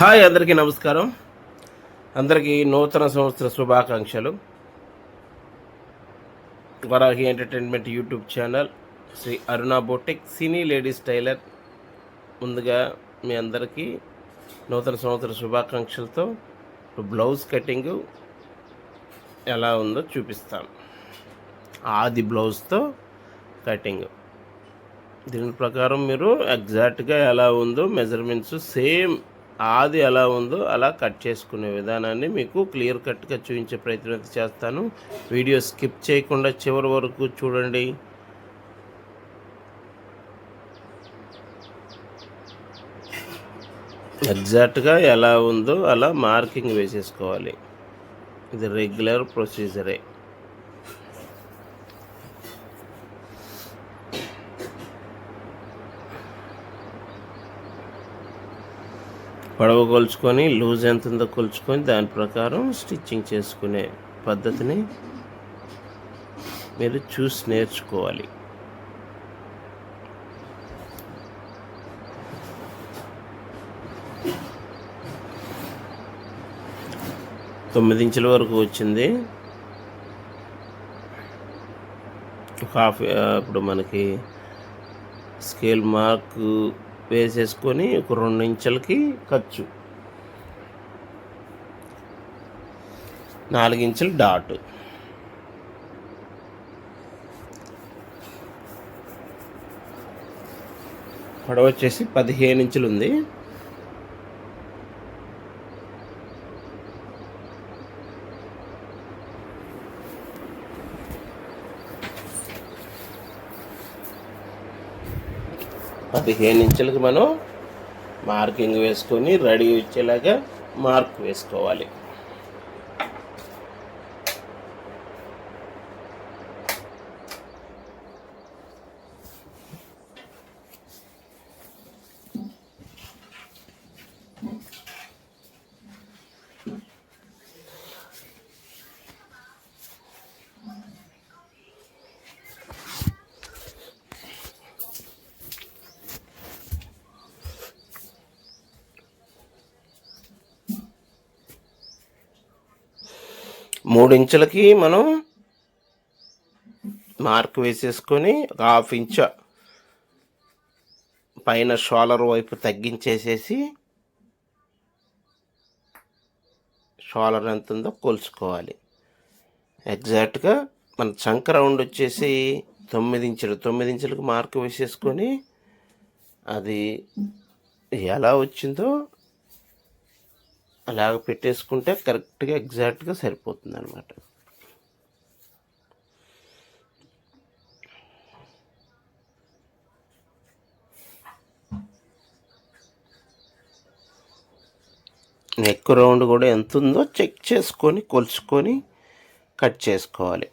Hi అందరికీ నమస్కారం. అందరికీ నూతన సంవత్సర శుభాకాంక్షలు. Varahi entertainment YouTube channel Shri Aruna boutique cine ladies tailor. ముందుగా మీ అందరికీ నూతన సంవత్సర శుభాకాంక్షలతో బ్లౌజ్ కటింగ్ ఎలా ఉందో చూపిస్తాను ఆది బ్లౌజ్తో కటింగ్. దీని ప్రకారం మీరు ఎగ్జాక్ట్గా ఎలా ఉందో మెజర్మెంట్స్ సేమ్ ఆది ఎలా ఉందో అలా కట్ చేసుకునే విధానాన్ని మీకు క్లియర్ కట్గా చూపించే ప్రయత్నం చేస్తాను. వీడియో స్కిప్ చేయకుండా చివరి వరకు చూడండి. ఎగ్జాక్ట్గా ఎలా ఉందో అలా మార్కింగ్ వేసేసుకోవాలి. ఇది రెగ్యులర్ ప్రొసీజరే. పొడవు కొలుచుకొని లూజ్ ఎంత ఉందో కొలుచుకొని దాని ప్రకారం స్టిచ్చింగ్ చేసుకునే పద్ధతిని మీరు చూసి నేర్చుకోవాలి. తొమ్మిది ఇంచుల వరకు వచ్చింది. హాఫ్ ఇప్పుడు మనకి స్కేల్ మార్క్ వేసేసుకొని ఒక రెండు ఇంచులకి ఖర్చు. నాలుగు డాట్. పొడవు వచ్చేసి పదిహేను ఇంచులు ఉంది. పదిహేను ఇంచులకి మనం మార్కింగ్ వేసుకొని రెడీ వచ్చేలాగా మార్క్ వేసుకోవాలి. మూడు ఇంచులకి మనం మార్క్ వేసేసుకొని ఒక హాఫ్ ఇంచ్ పైన షోలర్ వైపు తగ్గించేసేసి షోలర్ ఎంత ఉందో కొలుసుకోవాలి ఎగ్జాక్ట్గా మన చంక రౌండ్ వచ్చేసి తొమ్మిది ఇంచులు తొమ్మిది ఇంచులకు మార్క్ వేసేసుకొని అది ఎలా వచ్చిందో అలాగ పెట్టేసుకుంటే కరెక్ట్గా ఎగ్జాక్ట్గా సరిపోతుంది అనమాట నెక్ రౌండ్ కూడా ఎంత ఉందో చెక్ చేసుకొని కొలుచుకొని కట్ చేసుకోవాలి.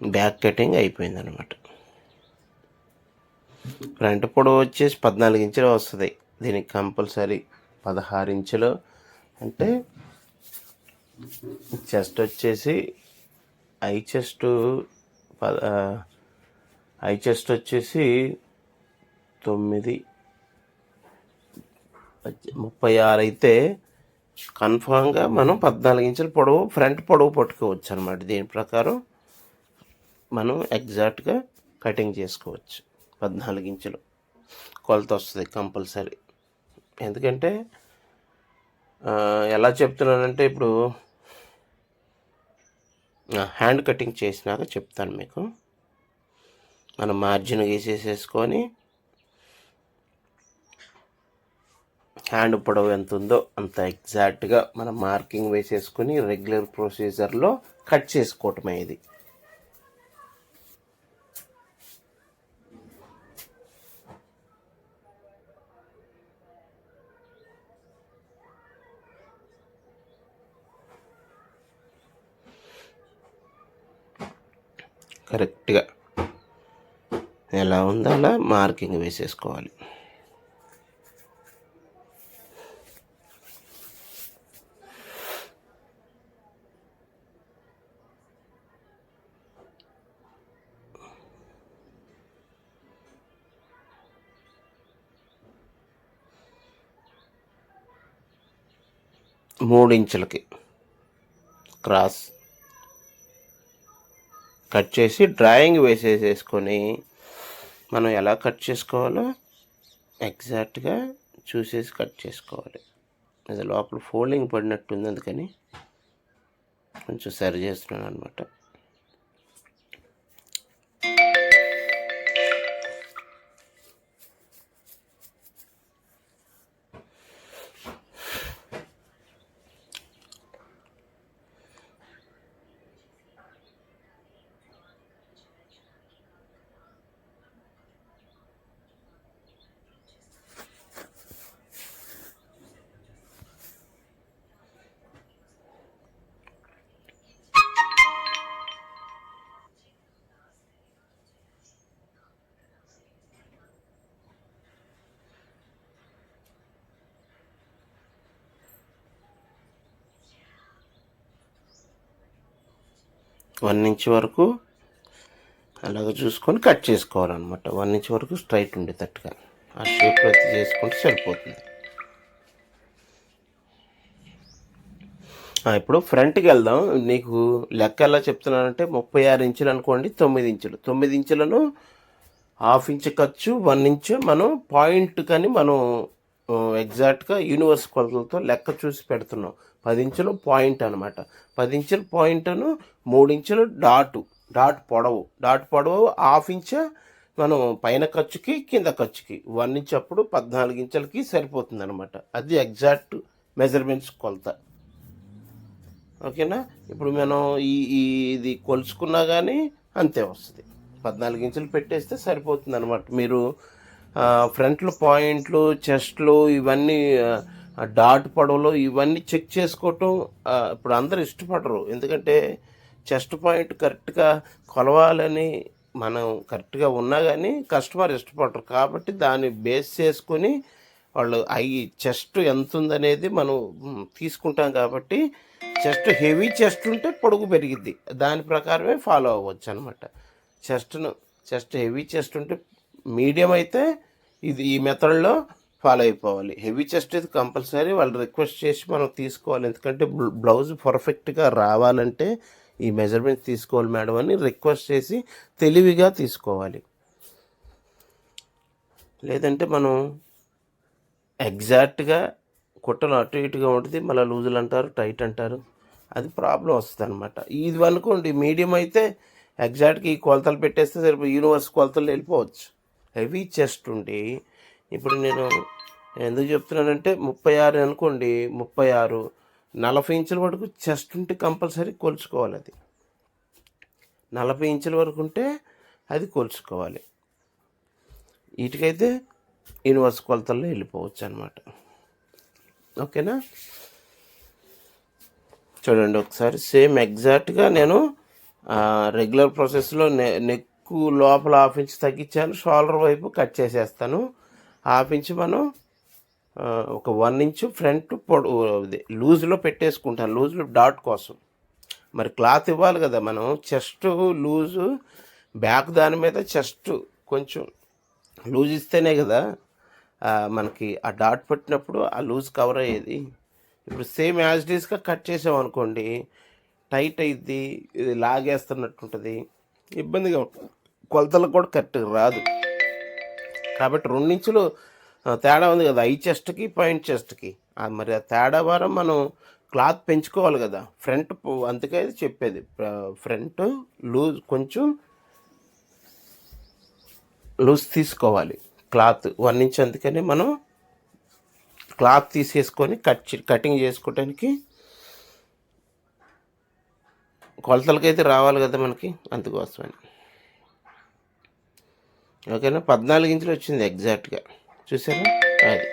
బ్యాక్ కటింగ్ అయిపోయింది అనమాట ఫ్రంట్ పొడవు వచ్చేసి పద్నాలుగు ఇంచులు వస్తుంది. దీనికి కంపల్సరీ పదహారు ఇంచులు. అంటే చెస్ట్ వచ్చేసి ఐ చెస్ట్ పద ఐ చెస్ట్ వచ్చేసి తొమ్మిది ముప్పై ఆరు అయితే కన్ఫామ్గా మనం పద్నాలుగు ఇంచుల పొడవు ఫ్రంట్ పొడవు పట్టుకోవచ్చు అనమాట దీని ప్రకారం మనం ఎగ్జాక్ట్గా కటింగ్ చేసుకోవచ్చు. పద్నాలుగు ఇంచులు. కొలత వస్తుంది కంపల్సరీ. ఎందుకంటే ఎలా చెప్తున్నానంటే ఇప్పుడు హ్యాండ్ కటింగ్ చేసినాక చెప్తాను మీకు. మనం మార్జిన్ గీసేసేసుకొని హ్యాండ్ పొడవు ఎంత ఉందో అంత ఎగ్జాక్ట్గా మనం మార్కింగ్ వేసేసుకొని రెగ్యులర్ ప్రొసీజర్లో కట్ చేసుకోవటమే ఇది. కరెక్ట్గా. ఎలా ఉందో అలా మార్కింగ్ వేసేసుకోవాలి. మూడు ఇంచులకి. క్రాస్ కట్ చేసి డ్రాయింగ్ వేసేసేసుకొని మనం ఎలా కట్ చేసుకోవాలో ఎగ్జాక్ట్గా చూసేసి కట్ చేసుకోవాలి. అది లోపల ఫోల్డింగ్ పడినట్టుంది అందుకని కొంచెం సరి చేస్తున్నాను అనమాట వన్ ఇంచ్ వరకు అలాగ చూసుకొని కట్ చేసుకోవాలన్నమాట. వన్ ఇంచ్ వరకు స్ట్రైట్ ఉండేటట్టుగా ఆ షేప్లో అయితే చేసుకుంటే సరిపోతుంది. ఇప్పుడు ఫ్రంట్కి వెళ్దాం. నీకు లెక్క ఎలా చెప్తున్నానంటే ముప్పై ఆరు ఇంచులు అనుకోండి తొమ్మిది ఇంచులు. తొమ్మిది ఇంచులను హాఫ్ ఇంచ్ ఖర్చు వన్ ఇంచ్ మనం పాయింట్ కానీ మనం ఎగ్జాక్ట్గా యూనివర్స్ కొలతలతో లెక్క చూసి పెడుతున్నాం. పది ఇంచులు పాయింట్ అనమాట పది ఇంచుల పాయింట్ను మూడు ఇంచులు డాటు డాట్ పొడవు. డాట్ పొడవు హాఫ్ ఇంచ్ మనం పైన ఖర్చుకి కింద ఖర్చుకి. వన్ ఇంచ్ అప్పుడు పద్నాలుగు ఇంచులకి సరిపోతుంది అనమాట అది ఎగ్జాక్ట్ మెజర్మెంట్స్ కొలత. ఓకేనా? ఇప్పుడు మనం ఈ ఇది కొలుచుకున్నా కానీ అంతే వస్తుంది. పద్నాలుగు ఇంచులు పెట్టేస్తే సరిపోతుంది అనమాట మీరు ఫ్రంట్లు పాయింట్లు చెస్ట్లు ఇవన్నీ డాట్ పడవలు ఇవన్నీ చెక్ చేసుకోవటం ఇప్పుడు అందరు ఇష్టపడరు. ఎందుకంటే చెస్ట్ పాయింట్ కరెక్ట్గా కొలవాలని మనం కరెక్ట్గా ఉన్నా కానీ కస్టమర్ ఇష్టపడరు. కాబట్టి దాన్ని బేస్ చేసుకొని వాళ్ళు అవి చెస్ట్ ఎంత ఉందనేది మనం తీసుకుంటాం కాబట్టి చెస్ట్ హెవీ చెస్ట్ ఉంటే పొడుగు పెరిగిద్ది. దాని ప్రకారమే ఫాలో అవ్వచ్చు అనమాట చెస్ట్ను చెస్ట్ హెవీ చెస్ట్ ఉంటే మీడియం అయితే ఇది ఈ మెథడ్లో ఫాలో అయిపోవాలి. హెవీ చెస్ట్ ఇది కంపల్సరీ. వాళ్ళు రిక్వెస్ట్ చేసి మనం తీసుకోవాలి. ఎందుకంటే బ్లౌజ్ పర్ఫెక్ట్గా రావాలంటే ఈ మెజర్మెంట్ తీసుకోవాలి మేడం అని రిక్వెస్ట్ చేసి తెలివిగా తీసుకోవాలి. లేదంటే మనం ఎగ్జాక్ట్గా కుట్టలు అటు ఇటుగా ఉంటుంది. మళ్ళీ లూజులు అంటారు టైట్ అంటారు. అది ప్రాబ్లం వస్తుంది అనమాట ఇది అనుకోండి మీడియం అయితే ఎగ్జాక్ట్గా ఈ కొలతలు పెట్టేస్తే సరిపోయి యూనివర్స్ కొలతలు వెళ్ళిపోవచ్చు. హెవీ చెస్ట్ ఉండి ఇప్పుడు నేను ఎందుకు చెప్తున్నానంటే ముప్పై ఆరు అనుకోండి ముప్పై ఆరు నలభై ఇంచుల వరకు చెస్ట్ ఉంటే కంపల్సరీ కొలుచుకోవాలి అది. నలభై ఇంచుల వరకు ఉంటే అది కొలుచుకోవాలి. వీటికైతే యూనివర్స్ కొలతల్లో వెళ్ళిపోవచ్చు అనమాట ఓకేనా? చూడండి ఒకసారి సేమ్ ఎగ్జాక్ట్గా నేను రెగ్యులర్ ప్రాసెస్లో నె నెక్కు లోపల హాఫ్ ఇంచ్ తగ్గించాను షోల్డర్ వైపు కట్ చేసేస్తాను. హాఫ్ ఇంచ్ మనం ఒక వన్ ఇంచ్ ఫ్రంట్ పొడు లూజ్లో పెట్టేసుకుంటాను లూజ్లో డాట్ కోసం. మరి క్లాత్ ఇవ్వాలి కదా మనం చెస్ట్ లూజు బ్యాక్ దాని మీద చెస్ట్ కొంచెం లూజ్ ఇస్తేనే కదా మనకి ఆ డాట్ పెట్టినప్పుడు ఆ లూజ్ కవర్ అయ్యేది. ఇప్పుడు సేమ్ యాజ్ డీస్గా కట్ చేసామనుకోండి టైట్ అయ్యిద్ది ఇది లాగేస్తున్నట్టు ఉంటుంది ఇబ్బందిగా ఉంటుంది. కొలతలు కూడా కరెక్ట్గా రాదు. కాబట్టి రెండించులు తేడా ఉంది కదా ఐ చెస్ట్కి పాయింట్ చెస్ట్కి. మరి ఆ తేడా వారం మనం క్లాత్ పెంచుకోవాలి కదా ఫ్రంట్ అందుకే చెప్పేది. ఫ్రంట్ లూజ్ కొంచెం లూజ్ తీసుకోవాలి క్లాత్. వన్ ఇంచ్ అందుకని మనం క్లాత్ తీసేసుకొని కట్ చే- కటింగ్ చేసుకోవడానికి కొలతలకైతే రావాలి కదా మనకి అందుకోసమని. ఓకేనా? పద్నాలుగు ఇంచులు వచ్చింది ఎగ్జాక్ట్గా చూసారా? అది.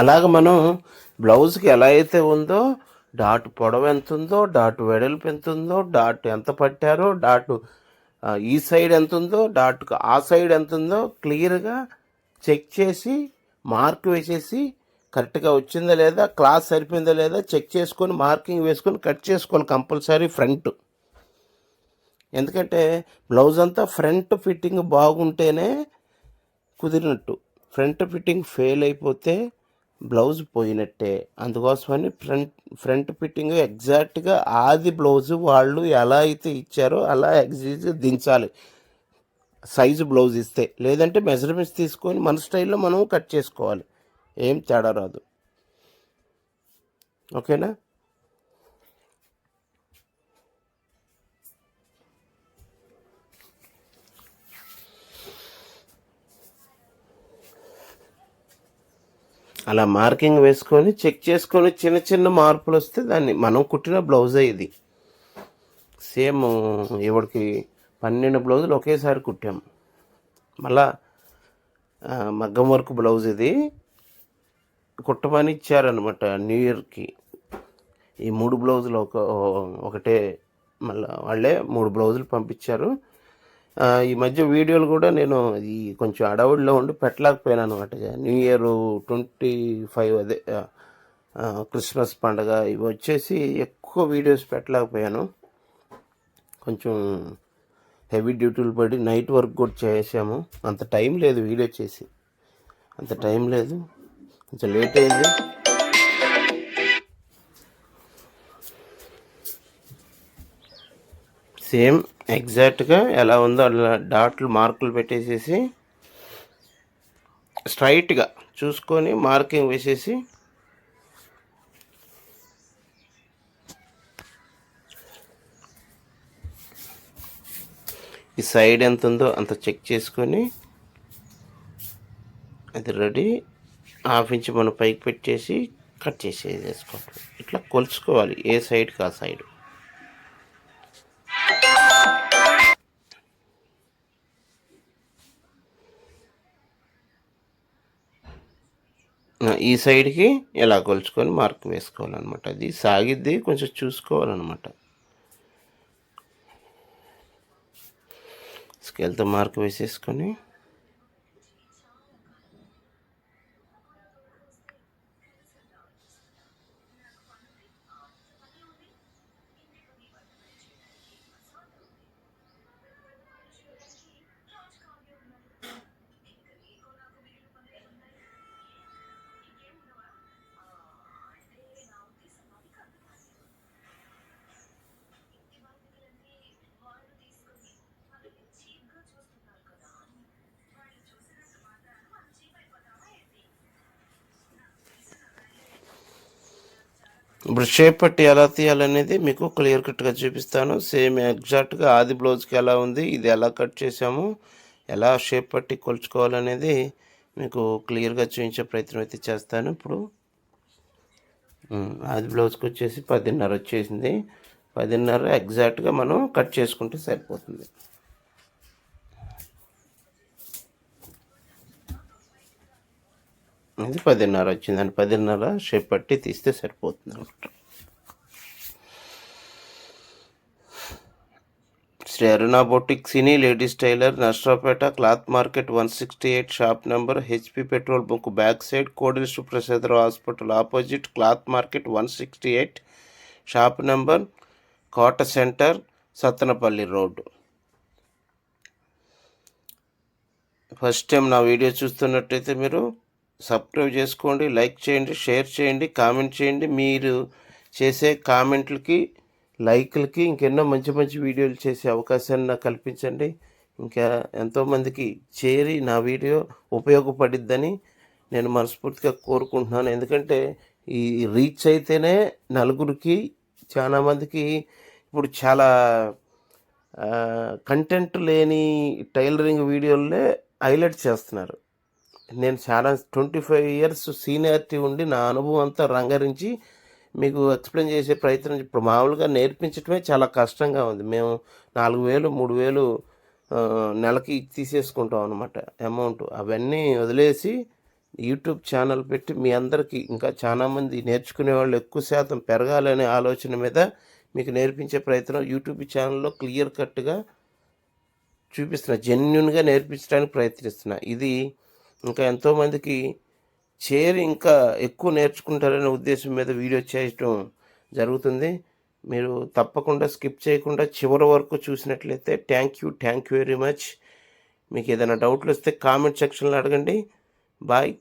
అలాగ మనం బ్లౌజ్కి ఎలా అయితే ఉందో డాట్ పొడవు ఎంత ఉందో డాట్ వెడల్పు ఎంత ఉందో డాట్ ఎంత పట్టారో డాట్ ఈ సైడ్ ఎంత ఉందో డాట్ ఆ సైడ్ ఎంత ఉందో క్లియర్గా చెక్ చేసి మార్క్ వేసేసి కరెక్ట్గా వచ్చిందా లేదా క్లాస్ సరిపోయిందా లేదా చెక్ చేసుకొని మార్కింగ్ వేసుకొని కట్ చేసుకోవాలి కంపల్సరీ ఫ్రంట్. ఎందుకంటే బ్లౌజ్ అంతా ఫ్రంట్ ఫిట్టింగ్ బాగుంటేనే కుదిరినట్టు. ఫ్రంట్ ఫిట్టింగ్ ఫెయిల్ అయిపోతే బ్లౌజ్ పోయినట్టే. అందుకోసమని ఫ్రంట్ ఫ్రంట్ ఫిట్టింగ్ ఎగ్జాక్ట్గా ఆది బ్లౌజ్ వాళ్ళు ఎలా అయితే ఇచ్చారో అలా ఎగ్జీజ్ దించాలి. సైజు బ్లౌజ్ ఇస్తే. లేదంటే మెజర్మెంట్స్ తీసుకొని మన స్టైల్లో మనం కట్ చేసుకోవాలి. ఏం తేడా రాదు. ఓకేనా? అలా మార్కింగ్ వేసుకొని చెక్ చేసుకొని చిన్న చిన్న మార్పులు వస్తే దాన్ని మనం కుట్టిన బ్లౌజే ఇది. సేమ్ ఇవిడికి పన్నెండు బ్లౌజులు ఒకేసారి కుట్టాం. మళ్ళా మగ్గం వర్క్ బ్లౌజ్ ఇది. కుట్టమని ఇచ్చారనమాట న్యూ ఇయర్కి. ఈ మూడు బ్లౌజులు ఒక ఒకటే మళ్ళీ వాళ్ళే మూడు బ్లౌజులు పంపించారు. ఈ మధ్య వీడియోలు కూడా నేను ఈ కొంచెం అడవుల్లో ఉండి పెట్టలేకపోయాను అనమాట న్యూ ఇయర్ ట్వంటీ ఫైవ్ అదే క్రిస్మస్ పండగ ఇవి వచ్చేసి ఎక్కువ వీడియోస్ పెట్టలేకపోయాను. కొంచెం హెవీ డ్యూటీలు పడి నైట్ వర్క్ కూడా చేసాము అంత టైం లేదు వీడియో చేసి. అంత టైం లేదు. కొంచెం లేట్ అయింది. సేమ్ ఎగ్జాక్ట్గా ఎలా ఉందో అలా డాట్లు మార్కులు పెట్టేసేసి స్ట్రైట్గా చూసుకొని మార్కింగ్ వేసేసి ఈ సైడ్ ఎంత ఉందో అంత చెక్ చేసుకొని అది రెడీ. హాఫ్ ఇంచ్ మనం పైకి పెట్టేసి కట్ చేసేసుకోవాలి ఇట్లా కొలుచుకోవాలి ఏ సైడ్కి ఆ సైడ్. ఈ సైడ్కి ఇలా కొలుచుకొని మార్క్ వేసుకోవాలన్నమాట. అది సాగిద్ది కొంచెం చూసుకోవాలన్నమాట. స్కేల్తో మార్క్ వేసేసుకొని ఇప్పుడు షేప్ పట్టి ఎలా తీయాలనేది మీకు క్లియర్ కట్గా చూపిస్తాను. సేమ్ ఎగ్జాక్ట్గా ఆది బ్లౌజ్కి ఎలా ఉంది ఇది ఎలా కట్ చేసాము ఎలా షేప్ పట్టి కొలుచుకోవాలనేది మీకు క్లియర్గా చూపించే ప్రయత్నం అయితే చేస్తాను. ఇప్పుడు ఆది బ్లౌజ్కి వచ్చేసి పదిన్నర వచ్చేసింది. పదిన్నర ఎగ్జాక్ట్గా మనం కట్ చేసుకుంటే సరిపోతుంది. ఇది పదిన్నర వచ్చిందండి. పదిన్నర షేప్ పట్టి తీస్తే సరిపోతుంది అనమాట. Shri Aruna boutique cine ladies tailor Narasaraopet cloth market one sixty eight shop number HP petrol bunk back side Kodela Suprasadarao hospital opposite cloth market one sixty eight shop number Kota centre Sattenapalli road. First time నా video చూస్తున్నట్టయితే మీరు subscribe చేసుకోండి like చేయండి share చేయండి comment చేయండి. మీరు చేసే కామెంట్లకి లైక్లకి ఇంకెన్నో మంచి మంచి వీడియోలు చేసే అవకాశాన్ని నాకు కల్పించండి. ఇంకా ఎంతోమందికి చేరి నా వీడియో ఉపయోగపడిద్దని నేను మనస్ఫూర్తిగా కోరుకుంటున్నాను. ఎందుకంటే ఈ రీచ్ అయితేనే నలుగురికి చాలామందికి ఇప్పుడు చాలా కంటెంట్ లేని టైలరింగ్ వీడియోలే హైలైట్ చేస్తున్నారు. నేను చాలా ట్వంటీ ఫైవ్ ఇయర్స్ సీనియారిటీ ఉండి నా అనుభవం అంతా రంగరించి మీకు ఎక్స్ప్లెయిన్ చేసే ప్రయత్నం ఇప్పుడు మామూలుగా నేర్పించడమే చాలా కష్టంగా ఉంది. మేము నాలుగు వేలు మూడు వేలు నెలకి తీసేసుకుంటాం అనమాట అమౌంట్. అవన్నీ వదిలేసి యూట్యూబ్ ఛానల్ పెట్టి మీ అందరికీ ఇంకా చాలామంది నేర్చుకునే వాళ్ళు ఎక్కువ శాతం పెరగాలనే ఆలోచన మీద మీకు నేర్పించే ప్రయత్నం యూట్యూబ్ ఛానల్లో క్లియర్ కట్గా చూపిస్తున్నా. జెన్యున్గా నేర్పించడానికి ప్రయత్నిస్తున్నా. ఇది ఇంకా ఎంతోమందికి చేరి ఇంకా ఎక్కువ నేర్చుకుంటారనే ఉద్దేశం మీద వీడియో చేయటం జరుగుతుంది. మీరు తప్పకుండా స్కిప్ చేయకుండా చివరి వరకు చూసినట్లయితే thank you thank you very much. మీకు ఏదైనా డౌట్లు వస్తే కామెంట్ సెక్షన్లో అడగండి. బాయ్.